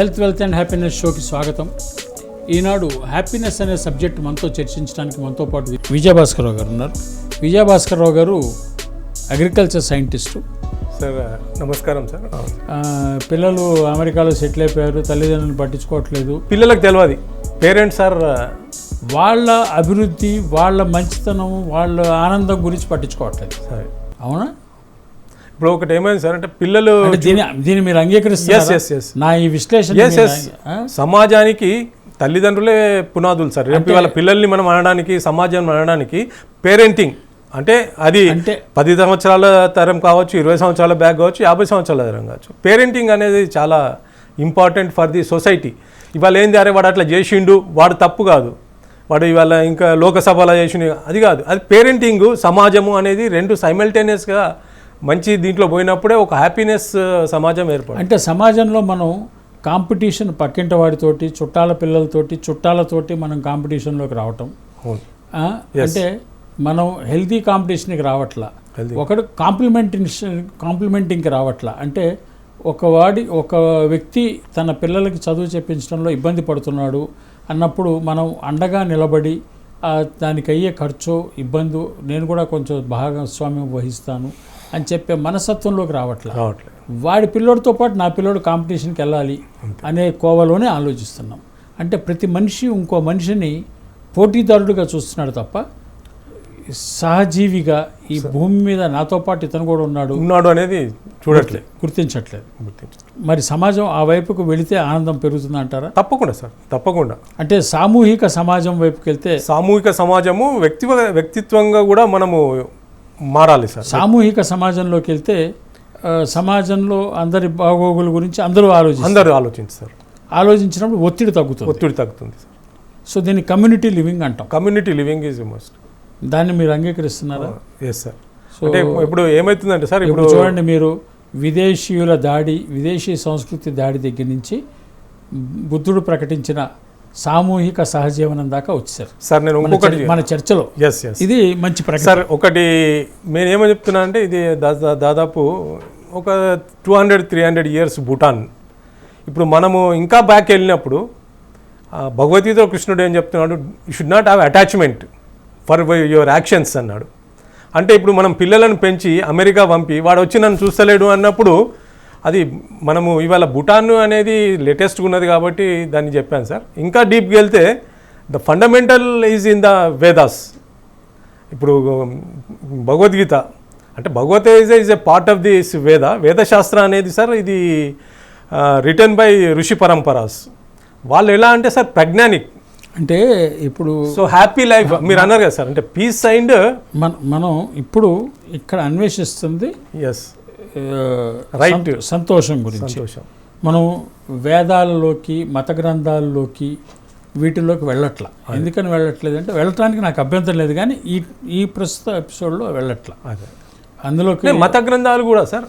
Health wealth and happiness షోకి స్వాగతం. ఈనాడు happiness అనే సబ్జెక్ట్ మనతో చర్చించడానికి మనతో పాటు విజయభాస్కరరావు గారు ఉన్నారు. విజయభాస్కరరావు గారు అగ్రికల్చర్ సైంటిస్టు. సార్ నమస్కారం సార్. పిల్లలు అమెరికాలో సెటిల్ అయిపోయారు తల్లిదండ్రులను పట్టించుకోవట్లేదు. పిల్లలకు తెలియదు పేరెంట్స్ ఆర్ వాళ్ళ అభివృద్ధి వాళ్ళ మంచితనం వాళ్ళ ఆనందం గురించి పట్టించుకోవట్లేదు. సరే. అవునా? ఇప్పుడు ఒకటి ఏమైంది సార్ అంటే పిల్లలు దీని దీన్ని మీరు అంగీకరిస్తారు నా ఈ విశ్లేషణ? సమాజానికి తల్లిదండ్రులే పునాదులు సార్. రేపు వాళ్ళ పిల్లల్ని మనం అనడానికి సమాజం అనడానికి పేరెంటింగ్ అంటే అది అంటే పది సంవత్సరాల తరం కావచ్చు ఇరవై సంవత్సరాల బ్యాక్ కావచ్చు యాభై సంవత్సరాల తరం కావచ్చు. పేరెంటింగ్ అనేది చాలా ఇంపార్టెంట్ ఫర్ ది సొసైటీ. ఇవాళ ఏంది? అరే వాడు అట్లా చేసిండు వాడు తప్పు కాదు. వాడు ఇవాళ ఇంకా లోకసభలో చేసిండు అది కాదు. అది పేరెంటింగ్ సమాజము అనేది రెండు సైమల్టేనియస్గా మంచి దీంట్లో పోయినప్పుడే ఒక హ్యాపీనెస్ సమాజం ఏర్పడుతుంది అంటే సమాజంలో మనం కాంపిటీషన్ పక్కింటి వాడితోటి చుట్టాల పిల్లలతోటి చుట్టాలతోటి మనం కాంపిటీషన్లోకి రావటం. అంటే మనం హెల్తీ కాంపిటీషన్కి రావట్లా. ఒకడు కాంప్లిమెంటింగ్ కాంప్లిమెంటింగ్కి రావట్లా. అంటే ఒక వాడి ఒక వ్యక్తి తన పిల్లలకి చదువు చెప్పించడంలో ఇబ్బంది పడుతున్నాడు అన్నప్పుడు మనం అండగా నిలబడి దానికి అయ్యే ఖర్చు ఇబ్బంది నేను కూడా కొంచెం భాగస్వామ్యం వహిస్తాను. అని చెప్పే మనస్తత్వంలోకి రావట్లా. రావట్లేదు వాడి పిల్లోడితో పాటు నా పిల్లోడు కాంపిటీషన్కి వెళ్ళాలి అనే కోవలోనే ఆలోచిస్తున్నాం. అంటే ప్రతి మనిషి ఇంకో మనిషిని పోటీదారుడుగా చూస్తున్నాడు తప్ప సహజీవిగా ఈ భూమి మీద నాతో పాటు ఇతను కూడా ఉన్నాడు ఉన్నాడు అనేది చూడట్లేదు. గుర్తించట్లేదు. గుర్తించు మరి సమాజం ఆ వైపుకు వెళితే ఆనందం పెరుగుతుంది అంటారా? తప్పకుండా సార్ తప్పకుండా. అంటే సామూహిక సమాజం వైపుకి వెళ్తే సామూహిక సమాజము వ్యక్తివ వ్యక్తిత్వంగా కూడా మనము మారాలి సార్. సామూహిక సమాజంలోకి వెళ్తే సమాజంలో అందరి బాగోగుల గురించి అందరూ ఆలోచిస్తారు. అందరూ ఆలోచిస్తారు ఆలోచించినప్పుడు ఒత్తిడి తగ్గుతుంది. ఒత్తిడి తగ్గుతుంది సార్. సో దీన్ని కమ్యూనిటీ లివింగ్ అంటాం. Community living is must. దాన్ని మీరు అంగీకరిస్తున్నారా? Yes sir. సో అంటే ఇప్పుడు ఏమవుతుందంటే సార్ ఇప్పుడు చూడండి మీరు విదేశీయుల దాడి విదేశీ సంస్కృతి దాడి దగ్గర నుంచి బుద్ధుడు ప్రకటించిన సామూహిక సహజీవనం దాకా వచ్చారు సార్. నేను ఇంకొకటి మన చర్చలో. ఎస్ ఎస్ ఇది మంచి ప్రకటన. సార్ ఒకటి నేను ఏమని చెప్తున్నా అంటే ఇది దాదాపు ఒక two hundred three hundred years Bhutan. ఇప్పుడు మనము ఇంకా బ్యాక్ వెళ్ళినప్పుడు ఆ, భగవద్గీతలో కృష్ణుడు ఏం చెప్తున్నాడు? You should not have attachment for your actions అన్నాడు. అంటే ఇప్పుడు మనం పిల్లలను పెంచి అమెరికా పంపి వాడు వచ్చి నన్ను చూస్తలేడు అన్నప్పుడు అది మనము ఇవాళ భూటాన్ అనేది లేటెస్ట్గా ఉన్నది కాబట్టి దాన్ని చెప్పాను సార్. ఇంకా డీప్గా వెళ్తే the fundamental is in the Vedas ఇప్పుడు భగవద్గీత. అంటే Bhagavad Gita is is a part of this Veda Vedashastra అనేది సార్ ఇది రిటర్న్ బై ఋషి పరంపరాస్. వాళ్ళు ఎలా అంటే సార్ ప్రజ్ఞానిక్ అంటే ఇప్పుడు సో హ్యాపీ లైఫ్ మీరు అన్నారు కదా సార్ అంటే పీస్ అండ్ మన మనం ఇప్పుడు ఇక్కడ అన్వేషిస్తుంది ఎస్ సంతో- సంతోషం గురించి. మనం వేదాలలోకి మత గ్రంథాలలోకి వీటిలోకి వెళ్ళట్ల. ఎందుకని వెళ్ళట్లేదు అంటే వెళ్ళటానికి నాకు అభ్యంతరం లేదు కానీ ఈ ఈ ప్రస్తుత ఎపిసోడ్లో వెళ్ళట్ల. అదే. అందులోకి మత గ్రంథాలు కూడా సార్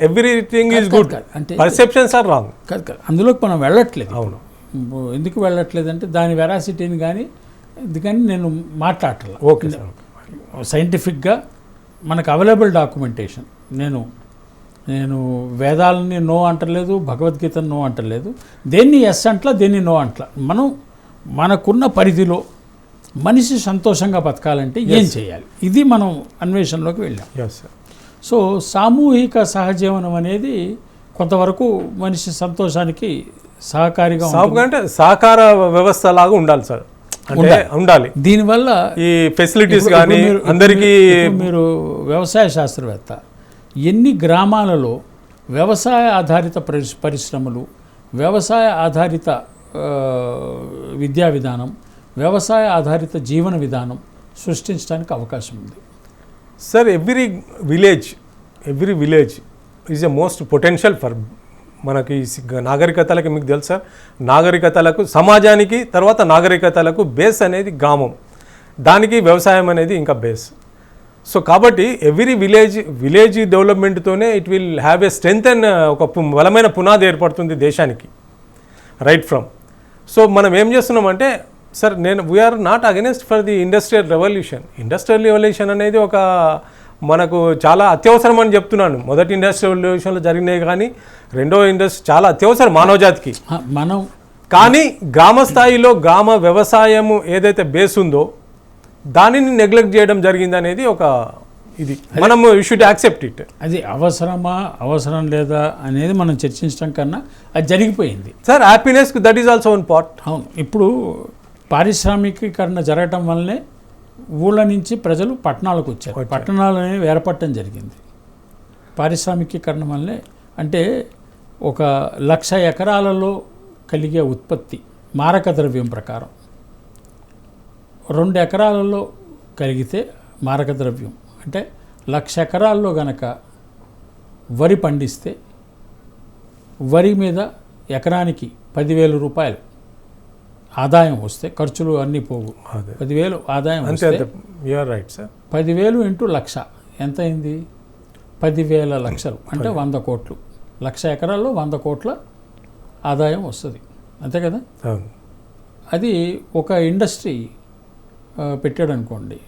ఎవ్రీథింగ్ ఈజ్ గుడ్ అంటే పర్సెప్షన్స్ ఆర్ రాంగ్ కాదు కాదు. అందులోకి మనం వెళ్ళట్లేదు అవును. ఎందుకు వెళ్ళట్లేదు అంటే దాని వెరాసిటీని కానీ ఇది కానీ నేను మాట్లాడట్లా. ఓకే సార్ సైంటిఫిక్గా మనకు అవైలబుల్ డాక్యుమెంటేషన్ నేను నేను వేదాలని నో అంటలేదు భగవద్గీతను నో అంటలేదు. దేన్ని ఎస్ అంటలా దేన్ని నో అంటలా. మనం మనకున్న పరిధిలో మనిషి సంతోషంగా బతకాలంటే ఏం చేయాలి? ఇది మనం అన్వేషణలోకి వెళ్ళాం. ఎస్ సార్ సో సామూహిక సహజీవనం అనేది కొంతవరకు మనిషి సంతోషానికి సహకారిగా అంటే సహకార వ్యవస్థ లాగా ఉండాలి సార్ అంటే ఉండాలి. దీనివల్ల ఈ ఫెసిలిటీస్ కానీ అందరికీ మీరు వ్యవసాయ శాస్త్రవేత్త. ఎన్ని గ్రామాలలో వ్యవసాయ ఆధారిత పరిశ్ పరిశ్రమలు వ్యవసాయ ఆధారిత విద్యా విధానం వ్యవసాయ ఆధారిత జీవన విధానం సృష్టించడానికి అవకాశం ఉంది. Sir every village every village is a most potential for మనకి ఈ నాగరికతలకి మీకు తెలుసా? నాగరికతలకు సమాజానికి తర్వాత నాగరికతలకు బేస్ అనేది గ్రామం. దానికి వ్యవసాయం అనేది ఇంకా బేస్ సో కాబట్టి every village village డెవలప్మెంట్తోనే it will have a strength and ఒక పు- బలమైన పునాది ఏర్పడుతుంది దేశానికి. రైట్ ఫ్రమ్ సో మనం ఏం చేస్తున్నామంటే సార్ నేను we're not against for the industrial revolution industrial revolution అనేది ఒక మనకు చాలా అత్యవసరం అని చెప్తున్నాను. మొదటి ఇండస్ట్రియల్ రెవల్యూషన్లో జరిగినాయి కానీ రెండో ఇండస్ట్రీ చాలా అత్యవసరం మానవ జాతికి ఆ, మనం కానీ గ్రామ స్థాయిలో గ్రామ వ్యవసాయము ఏదైతే బేస్ ఉందో దానిని నెగ్లెక్ట్ చేయడం జరిగింది అనేది ఒక ఇది. మనం యూ షుడ్ యాక్సెప్ట్ ఇట్ అది అవసరమా అవసరం లేదా అనేది మనం చర్చించడం కన్నా అది జరిగిపోయింది. Sir happiness that is also one part అవును. ఇప్పుడు పారిశ్రామికీకరణ జరగటం వల్లనే ఊళ్ళ నుంచి ప్రజలు పట్టణాలకు వచ్చారు. వచ్చారు. పట్టణాలు అనేవి ఏర్పడటం జరిగింది. పారిశ్రామికీకరణ వల్లనే అంటే ఒక లక్ష ఎకరాలలో కలిగే ఉత్పత్తి మారక ద్రవ్యం ప్రకారం. రెండు ఎకరాలలో కలిగితే మారక ద్రవ్యం. అంటే లక్ష ఎకరాల్లో గనక వరి పండిస్తే వరి మీద ఎకరానికి పదివేల రూపాయలు. ఆదాయం వస్తే ఖర్చులు అన్నీ పోవు. పదివేలు ఆదాయం అంతే యూఆర్ రైట్ సార్ పదివేలు ఇంటూ లక్ష. ఎంత అయింది? పదివేల లక్షలు. అంటే వంద కోట్లు. లక్ష ఎకరాల్లో వంద కోట్ల ఆదాయం వస్తుంది. అంతే కదా? అది ఒక ఇండస్ట్రీ పెట్టాడు అనుకోండి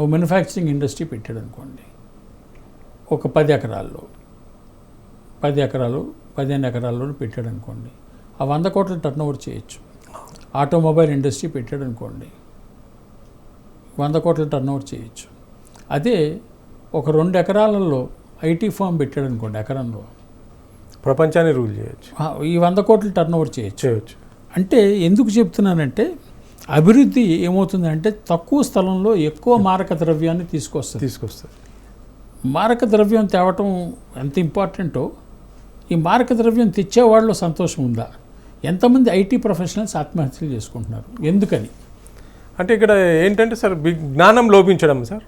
ఓ మ్యానుఫ్యాక్చరింగ్ ఇండస్ట్రీ పెట్టాడు అనుకోండి ఒక పది ఎకరాల్లో. పది ఎకరాలు పదిహేను ఎకరాల్లో పెట్టాడు అనుకోండి ఆ వంద కోట్ల టర్న్ ఓవర్ చేయొచ్చు. ఆటోమొబైల్ ఇండస్ట్రీ పెట్టాడు అనుకోండి వంద కోట్ల టర్న్ ఓవర్ చేయొచ్చు. అదే ఒక రెండు ఎకరాలలో ఐటీ ఫామ్ పెట్టాడు అనుకోండి ఎకరంలో. ప్రపంచాన్ని రూల్ చేయొచ్చు. ఈ వంద కోట్ల టర్న్ ఓవర్ చేయొచ్చు. చేయొచ్చు. అంటే ఎందుకు చెప్తున్నానంటే అభివృద్ధి ఏమవుతుందంటే తక్కువ స్థలంలో ఎక్కువ మారక ద్రవ్యాన్ని తీసుకొస్తుంది. తీసుకొస్తుంది. మారక ద్రవ్యం తేవటం ఎంత ఇంపార్టెంటో ఈ మారక ద్రవ్యం తెచ్చేవాళ్ళు సంతోషం ఉందా? ఎంతమంది ఐటీ ప్రొఫెషనల్స్ ఆత్మహత్యలు చేసుకుంటున్నారు? ఎందుకని? అంటే ఇక్కడ ఏంటంటే సార్ జ్ఞానం లోపించడం సార్.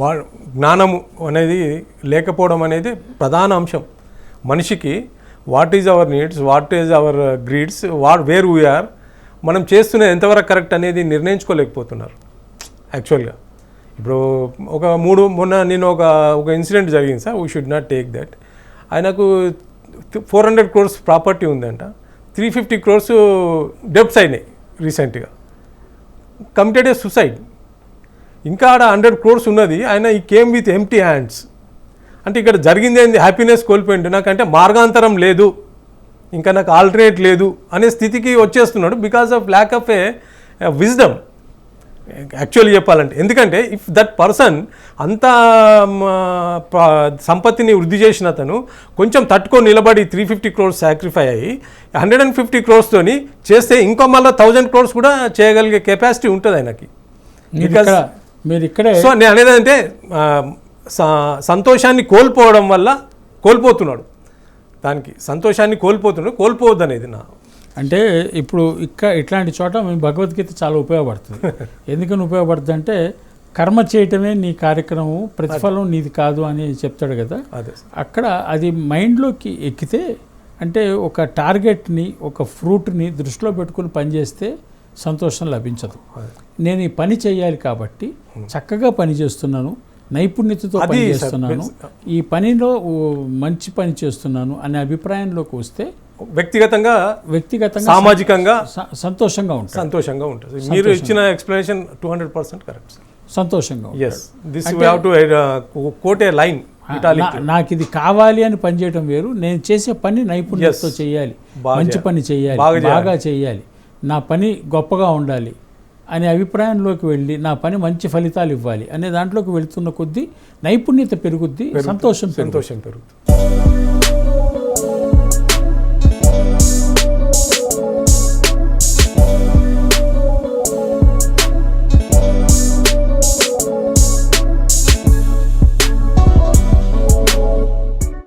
వా జ్ఞానము అనేది లేకపోవడం అనేది ప్రధాన అంశం. మనిషికి what is our needs what is our greeds what where we're మనం చేస్తున్నది ఎంతవరకు కరెక్ట్ అనేది నిర్ణయించుకోలేకపోతున్నారు యాక్చువల్గా ఇప్పుడు ఒక మూడు మొన్న నేను ఒక ఒక ఇన్సిడెంట్ జరిగింది sir. We should not take that ఆయనకు ఫోర్ హండ్రెడ్ క్రోర్స్ ప్రాపర్టీ ఉందంట. త్రీ ఫిఫ్టీ క్రోర్స్ డెప్ట్స్ అయినాయి రీసెంట్గా. కమిటెడ్ ఏ సుసైడ్ ఇంకా ఆడ హండ్రెడ్ క్రోర్స్ ఉన్నది ఆయన ఈ కేమ్ విత్ ఎంటీ హ్యాండ్స్ అంటే ఇక్కడ జరిగింది ఏంది? హ్యాపీనెస్ కోల్పోయింది నాకంటే మార్గాంతరం లేదు. ఇంకా నాకు ఆల్టర్నేట్ లేదు అనే స్థితికి వచ్చేస్తున్నాడు because of lack of a wisdom actually చెప్పాలంటే. ఎందుకంటే ఇఫ్ దట్ పర్సన్ అంత సంపత్తిని వృద్ధి చేసిన అతను కొంచెం తట్టుకొని నిలబడి త్రీ ఫిఫ్టీ క్రోర్స్ సాక్రిఫై అయ్యి హండ్రెడ్ అండ్ ఫిఫ్టీ క్రోర్స్తోని చేస్తే ఇంకో మళ్ళీ థౌజండ్ క్రోర్స్ కూడా చేయగలిగే కెపాసిటీ ఉంటుంది ఆయనకి. మీరు ఇక్కడ సో నేను అనేది అంటే సంతోషాన్ని కోల్పోవడం వల్ల కోల్పోతున్నాడు. దానికి సంతోషాన్ని కోల్పోతున్నాడు. కోల్పోవద్దు అనేది నా అంటే ఇప్పుడు ఇక్కడ ఇట్లాంటి చోట మీ భగవద్గీత చాలా ఉపయోగపడుతుంది. ఎందుకని ఉపయోగపడుతుంది అంటే కర్మ చేయటమే నీ కార్యక్రమం ప్రతిఫలం నీది కాదు అని చెప్తాడు కదా. అక్కడ అది మైండ్లోకి ఎక్కితే అంటే ఒక టార్గెట్ని ఒక ఫ్రూట్ని దృష్టిలో పెట్టుకుని పనిచేస్తే సంతోషం లభించదు. నేను ఈ పని చేయాలి కాబట్టి చక్కగా పని చేస్తున్నాను నైపుణ్యతతో పని చేస్తున్నాను ఈ పనిలో మంచి పని చేస్తున్నాను అనే అభిప్రాయంలోకి వస్తే వ్యక్తిగతంగా వ్యక్తిగతంగా సామాజికంగా సంతోషంగా ఉంటాడు. సంతోషంగా ఉంటుంది మీరు ఇచ్చిన explanation two hundred percent correct sir సంతోషంగా. Yes this have to quote a line నాకు ఇది కావాలి అని పనిచేయడం వేరు. నేను చేసే పని నైపుణ్యతతో Yes. చేయాలి. మంచి. పని చేయాలి. బాగా చేయాలి. నా పని గొప్పగా ఉండాలి అనే అభిప్రాయంలోకి వెళ్ళి నా పని మంచి ఫలితాలు ఇవ్వాలి అనే దాంట్లోకి వెళ్తున్న కొద్దీ నైపుణ్యత పెరుగుద్ది సంతోషం సంతోషం పెరుగుతుంది.